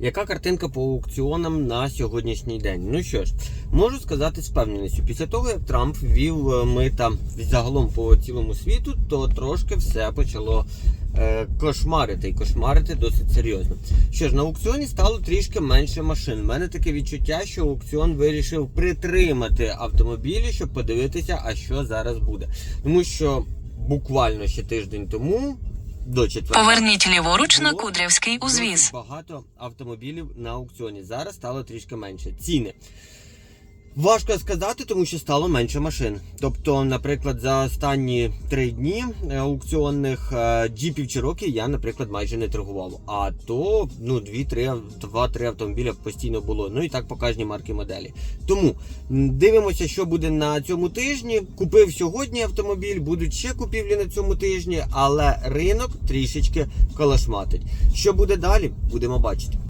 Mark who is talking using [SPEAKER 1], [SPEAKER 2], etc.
[SPEAKER 1] Яка картинка по аукціонам на сьогоднішній день? Ну що ж, можу сказати з певненістю, після того як Трамп ввів е, мита загалом по цілому світу, то трошки все почало е, кошмарити і кошмарити досить серйозно. Що ж, на аукціоні стало трішки менше машин. У мене таке відчуття, що аукціон вирішив притримати автомобілі, щоб подивитися, а що зараз буде. Тому що буквально ще тиждень тому. До четверга
[SPEAKER 2] Поверніть ліворуч на Кудрявський узвіз.
[SPEAKER 1] багато автомобілів на аукціоні. Зараз стало трішки менше. Ціни. Важко сказати, тому що стало менше машин. Тобто, наприклад, за останні три дні е, аукціонних е, джіпів Cherokee я, наприклад, майже не торгував. А то ну, дві-три, два-три автомобіля постійно було. Ну і так по кожній марки моделі. Тому дивимося, що буде на цьому тижні. Купив сьогодні автомобіль, будуть ще купівлі на цьому тижні, але ринок трішечки колошматить. Що буде далі, будемо бачити.